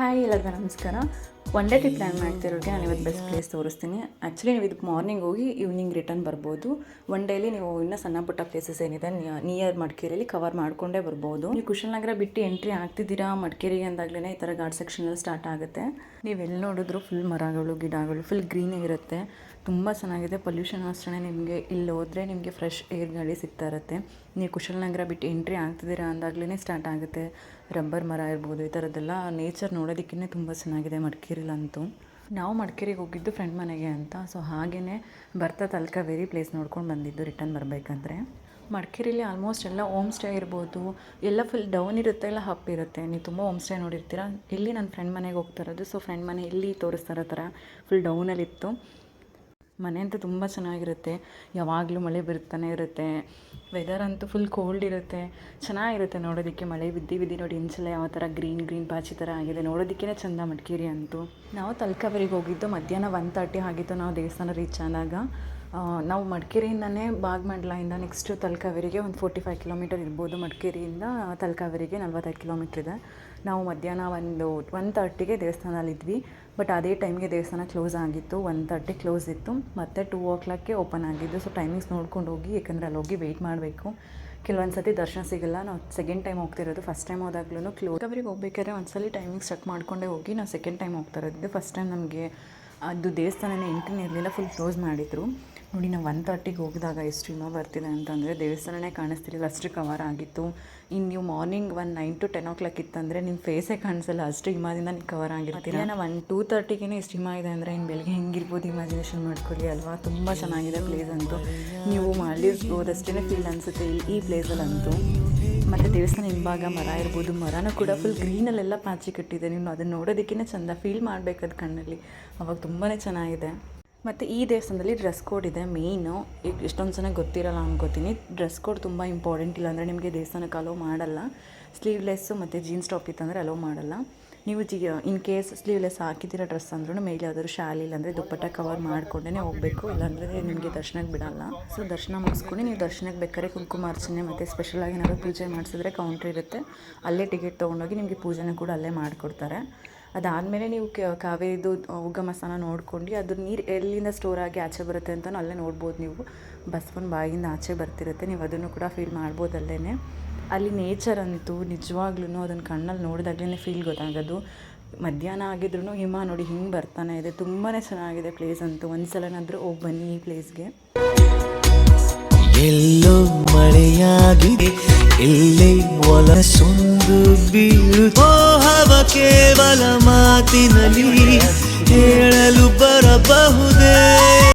Hi ಎಲ್ಲರಿಗೂ ನಮಸ್ಕಾರ. One day trip plan ಮಾಡ್ತಿರೋರಿಗೆ ನಾನು ಇವತ್ತು ಬೆಸ್ಟ್ ಪ್ಲೇಸ್ ತೋರಿಸ್ತೀನಿ. ಆ್ಯಕ್ಚುಲಿ ನೀವು ಇದಕ್ಕೆ ಮಾರ್ನಿಂಗ್ ಹೋಗಿ ಈವ್ನಿಂಗ್ ರಿಟರ್ನ್ ಬರ್ಬೋದು. ಒನ್ ಡೇಲಿ ನೀವು ಇನ್ನೂ ಸಣ್ಣ ಪುಟ್ಟ ಪ್ಲೇಸಸ್ ಏನಿದೆ ನಿಯರ್ ಮಡಿಕೇರಿಯಲ್ಲಿ ಕವರ್ ಮಾಡಿಕೊಂಡೇ ಬರ್ಬೋದು. ನೀವು ಕುಶಲನಗರ ಬಿಟ್ಟು ಎಂಟ್ರಿ ಆಗ್ತಿದ್ದೀರಾ ಮಡಿಕೇರಿಗೆ ಅಂದಾಗಲೇ ಈ ಥರ ಗಾರ್ಡ್ ಸೆಕ್ಷನಲ್ಲಿ ಸ್ಟಾರ್ಟ್ ಆಗುತ್ತೆ. ನೀವು ಎಲ್ಲಿ ನೋಡಿದ್ರು ಫುಲ್ ಮರಗಳು, ಗಿಡಗಳು ಫುಲ್ ಗ್ರೀನ್ ಇರುತ್ತೆ. ತುಂಬ ಚೆನ್ನಾಗಿದೆ. ಪೊಲ್ಯೂಷನ್ ಅಷ್ಟೇ ನಿಮಗೆ ಇಲ್ಲಿ ಹೋದರೆ ನಿಮಗೆ ಫ್ರೆಶ್ ಏರ್ ಗಾಳಿ ಸಿಗ್ತಾ ಇರುತ್ತೆ. ನೀವು ಕುಶಲನಗರ ಬಿಟ್ಟು ಎಂಟ್ರಿ ಆಗ್ತಿದ್ದೀರಾ ಅಂದಾಗಲೇ ಸ್ಟಾರ್ಟ್ ಆಗುತ್ತೆ. ರಬ್ಬರ್ ಮರ ಇರ್ಬೋದು ಈ ಥರದ್ದೆಲ್ಲ ನೇಚರ್ ನೋಡೋದಕ್ಕೇ ತುಂಬ ಚೆನ್ನಾಗಿದೆ ಮಡಿಕೇರಿಲಂತೂ ನಾವು ಮಡಿಕೇರಿಗೆ ಹೋಗಿದ್ದು ಫ್ರೆಂಡ್ ಮನೆಗೆ ಅಂತ. ಸೊ ಹಾಗೆಯೇ ಬರ್ತಾ ತಲಕಾವೇರಿ ಪ್ಲೇಸ್ ನೋಡ್ಕೊಂಡು ಬಂದಿದ್ದು ರಿಟರ್ನ್ ಬರಬೇಕಂದ್ರೆ. ಮಡಿಕೇರಿಲಿ ಆಲ್ಮೋಸ್ಟ್ ಎಲ್ಲ ಹೋಮ್ ಸ್ಟೇ ಇರ್ಬೋದು. ಎಲ್ಲ ಫುಲ್ ಡೌನ್ ಇರುತ್ತೆ, ಎಲ್ಲ ಹಪ್ ಇರುತ್ತೆ. ನೀವು ತುಂಬ ಹೋಮ್ ಸ್ಟೇ ನೋಡಿರ್ತೀರ. ಇಲ್ಲಿ ನನ್ನ ಫ್ರೆಂಡ್ ಮನೆಗೆ ಹೋಗ್ತಾ ಇರೋದು. ಸೊ ಫ್ರೆಂಡ್ ಮನೆ ಇಲ್ಲಿ ತೋರಿಸ್ತಾ ಇರೋ ಥರ ಫುಲ್ ಡೌನಲ್ಲಿತ್ತು ಮನೆ ಅಂತೂ ತುಂಬ ಚೆನ್ನಾಗಿರುತ್ತೆ. ಯಾವಾಗಲೂ ಮಳೆ ಬರುತ್ತಾನೆ ಇರುತ್ತೆ. ವೆದರ್ ಅಂತೂ ಫುಲ್ ಕೋಲ್ಡ್ ಇರುತ್ತೆ. ಚೆನ್ನಾಗಿರುತ್ತೆ ನೋಡೋದಕ್ಕೆ. ಮಳೆ ಬಿದ್ದು ಬಿದ್ದು ನೋಡಿ ಇಂಚಲ ಯಾವ ಥರ ಗ್ರೀನ್ ಗ್ರೀನ್ ಪಾಚಿ ಥರ ಆಗಿದೆ. ನೋಡೋದಕ್ಕೇ ಚಂದ ಮಡಿಕೇರಿ ಅಂತೂ. ನಾವು ತಲಕಾವೇರಿಗೆ ಹೋಗಿದ್ದು ಮಧ್ಯಾಹ್ನ ಒನ್ ತರ್ಟಿ ಆಗಿತ್ತು. ನಾವು ದೇವಸ್ಥಾನ ರೀಚ್ ಆದಾಗ. ನಾವು ಮಡಿಕೇರಿಯಿಂದನೇ ಬಾಗ್ಮಂಡ್ಲಾಯಿಂದ ನೆಕ್ಸ್ಟು ತಲಕಾವೇರಿಗೆ ಒಂದು ಫೋರ್ಟಿ ಫೈವ್ ಕಿಲೋಮೀಟರ್ ಇರ್ಬೋದು. ಮಡಿಕೇರಿಯಿಂದ ತಲಕಾವೇರಿಗೆ ನಲ್ವತ್ತೈದು ಕಿಲೋಮೀಟ್ರ್ ಇದೆ. ನಾವು ಮಧ್ಯಾಹ್ನ ಒಂದು ಒನ್ ತರ್ಟಿಗೆ ದೇವಸ್ಥಾನದಲ್ಲಿದ್ವಿ ಬಟ್ ಅದೇ ಟೈಮ್ಗೆ ದೇವಸ್ಥಾನ ಕ್ಲೋಸ್ ಆಗಿತ್ತು. ಒನ್ ತರ್ಟಿ ಕ್ಲೋಸ್ ಇತ್ತು. ಮತ್ತು ಟೂ ಓ ಕ್ಲಾಕ್ಗೆ ಓಪನ್ ಆಗಿದ್ದು. ಸೊ ಟೈಮಿಂಗ್ಸ್ ನೋಡ್ಕೊಂಡು ಹೋಗಿ ಯಾಕಂದರೆ ಅಲ್ಲಿ ಹೋಗಿ ವೆಯ್ಟ್ ಮಾಡಬೇಕು. ಕೆಲವೊಂದು ಸತಿ ದರ್ಶನ ಸಿಗಲ್ಲ. ನಾವು ಸೆಕೆಂಡ್ ಟೈಮ್ ಹೋಗ್ತಿರೋದು ಫಸ್ಟ್ ಟೈಮ್ ಹೋದಾಗ್ಲೂ ಕ್ಲೋಸ್ ಅವರಿಗೆ ಹೋಗ್ಬೇಕಾದ್ರೆ ಒಂದ್ಸಲಿ ಟೈಮಿಂಗ್ಸ್ ಚೆಕ್ ಮಾಡ್ಕೊಂಡೇ ಹೋಗಿ, ನಾವು ಸೆಕೆಂಡ್ ಟೈಮ್ ಹೋಗ್ತಾ ಇರೋದು. ಫಸ್ಟ್ ಟೈಮ್ ನಮಗೆ ಅದು ದೇವಸ್ಥಾನನೇ ಎಂಟ್ರಿನೇ ಇರಲಿಲ್ಲ. ಫುಲ್ ಕ್ಲೋಸ್ ಮಾಡಿದರು. ನೋಡಿ ನಾವು ಒನ್ ತರ್ಟಿಗೆ ಹೋಗಿದಾಗ ಎಷ್ಟು ಹಿಮ ಬರ್ತಿದೆ ಅಂತಂದರೆ, ದೇವಸ್ಥಾನನೇ ಕಾಣಿಸ್ತಿರಲಿಲ್ಲ ಅಷ್ಟು ಕವರ್ ಆಗಿತ್ತು. ಇನ್ನು ನೀವು morning one nine to ten o'clock ಇತ್ತಂದರೆ ನಿಮ್ಮ ಫೇಸೇ ಕಾಣಿಸಲ್ಲ ಅಷ್ಟು ಹಿಮದಿಂದ ನೀವು ಕವರ್ ಆಗಿರ್ತೀರ? ನಾವು ಒನ್ ಟೂ ತರ್ಟಿಗೆ ಎಷ್ಟು ಹಿಮ ಇದೆ ಅಂದರೆ ಇನ್ನು ಬೆಳಗ್ಗೆ ಹೆಂಗಿರ್ಬೋದು ಇಮ್ಯಾಜಿನೇಷನ್ ಮಾಡ್ಕೊಳ್ಳಿ ಅಲ್ವಾ? ತುಂಬ ಚೆನ್ನಾಗಿದೆ ಪ್ಲೇಸ್ ಅಂತೂ. ನೀವು ಮಾಲ್ಡೀವ್ಸ್ ಹೋದಷ್ಟೇ ಫೀಲ್ ಅನಿಸುತ್ತೆ, ಇಲ್ಲಿ ಈ ಪ್ಲೇಸಲ್ಲಂತೂ ಮತ್ತು ದೇವಸ್ಥಾನ ಹಿಂಭಾಗ ಮರ ಇರ್ಬೋದು, ಮರನೂ ಕೂಡ ಫುಲ್ ಗ್ರೀನಲ್ಲೆಲ್ಲ ಪಾಚಿ ಕಟ್ಟಿದೆ. ನೀವು ಅದನ್ನು ನೋಡೋದಕ್ಕಿಂತ ಚಂದ ಫೀಲ್ ಮಾಡಬೇಕದು ಕಣ್ಣಲ್ಲಿ. ಅವಾಗ ತುಂಬಾ ಚೆನ್ನಾಗಿದೆ. ಮತ್ತು ಈ ದೇವಸ್ಥಾನದಲ್ಲಿ ಡ್ರೆಸ್ ಕೋಡ್ ಇದೆ ಮೇಯ್ನು ಎಷ್ಟೊಂದು ಜನ ಗೊತ್ತಿರಲ್ಲ ಅನ್ಕೋತೀನಿ. ಡ್ರೆಸ್ ಕೋಡ್ ತುಂಬ ಇಂಪಾರ್ಟೆಂಟ್ ಇಲ್ಲಾಂದರೆ ನಿಮಗೆ ದೇವಸ್ಥಾನಕ್ಕೆ ಅಲೋ ಮಾಡಲ್ಲ. ಸ್ಲೀವ್ಲೆಸ್ಸು ಮತ್ತು ಜೀನ್ಸ್ ಟಾಪ್ ಇತ್ತಂದರೆ ಅಲೋ ಮಾಡಲ್ಲ. ನೀವು ಜಿ ಇನ್ ಕೇಸ್ ಸ್ಲೀವ್ಲೆಸ್ ಹಾಕಿದ್ದೀರ ಡ್ರೆಸ್ ಅಂದ್ರೂ ಮೇಲೆ ಯಾವ್ದಾದ್ರು ಶಾಲೆ ಇಲ್ಲಾಂದರೆ ದುಪ್ಪಟ್ಟ ಕವರ್ ಮಾಡಿಕೊಂಡೇ ಹೋಗಬೇಕು. ಇಲ್ಲಾಂದರೆ ನಿಮಗೆ ದರ್ಶನಕ್ಕೆ ಬಿಡಲ್ಲ. ಸೊ ದರ್ಶನ ಮುಗಿಸ್ಕೊಂಡು ನೀವು ದರ್ಶನಕ್ಕೆ ಬೇಕಾದ್ರೆ ಕುಂಕುಮಾರ್ಚನೆ ಮತ್ತು ಸ್ಪೆಷಲಾಗಿ ಏನಾದರೂ ಪೂಜೆ ಮಾಡಿಸಿದ್ರೆ ಕೌಂಟ್ರ್ ಇರುತ್ತೆ. ಅಲ್ಲೇ ಟಿಕೆಟ್ ತೊಗೊಂಡೋಗಿ ನಿಮಗೆ ಪೂಜೆನೂ ಕೂಡ ಅಲ್ಲೇ ಮಾಡಿಕೊಡ್ತಾರೆ. ಅದಾದಮೇಲೆ ನೀವು ಕಾವೇರಿದು ಉಗಮ ಸ್ಥಾನ ನೋಡ್ಕೊಂಡು ಅದ್ರ ನೀರು ಎಲ್ಲಿಂದ ಸ್ಟೋರ್ ಆಗಿ ಆಚೆ ಬರುತ್ತೆ ಅಂತಲೂ ಅಲ್ಲೇ ನೋಡ್ಬೋದು ನೀವು. ಬಸವನ ಬಾಯಿಂದ ಆಚೆ ಬರ್ತಿರುತ್ತೆ. ನೀವು ಅದನ್ನು ಕೂಡ ಫೀಲ್ ಮಾಡ್ಬೋದು ಅಲ್ಲೇ ಅಲ್ಲಿ ನೇಚರ್ ಅಂತೂ ನಿಜವಾಗ್ಲೂ ಅದನ್ನು ಕಣ್ಣಲ್ಲಿ ನೋಡಿದಾಗಲೇ ಫೀಲ್ ಗೊತ್ತಾಗೋದು. ಮಧ್ಯಾಹ್ನ ಆಗಿದ್ರೂ ಹಿಮ ನೋಡಿ ಹಿಂಗೆ ಬರ್ತಾನೆ ಇದೆ. ತುಂಬಾ ಚೆನ್ನಾಗಿದೆ ಪ್ಲೇಸ್ ಅಂತೂ. ಒಂದು ಸಲನಾದರೂ ಹೋಗಿ ಬನ್ನಿ ಈ ಪ್ಲೇಸ್ಗೆ ಎಲ್ಲೋ ಮಳೆಯಾಗಿದೆ. ಎಲ್ಲೇ ಒಲಸೊಂದು ಬೀಳು. ಮೋಹವ ಕೇವಲ ಮಾತಿನಲ್ಲಿ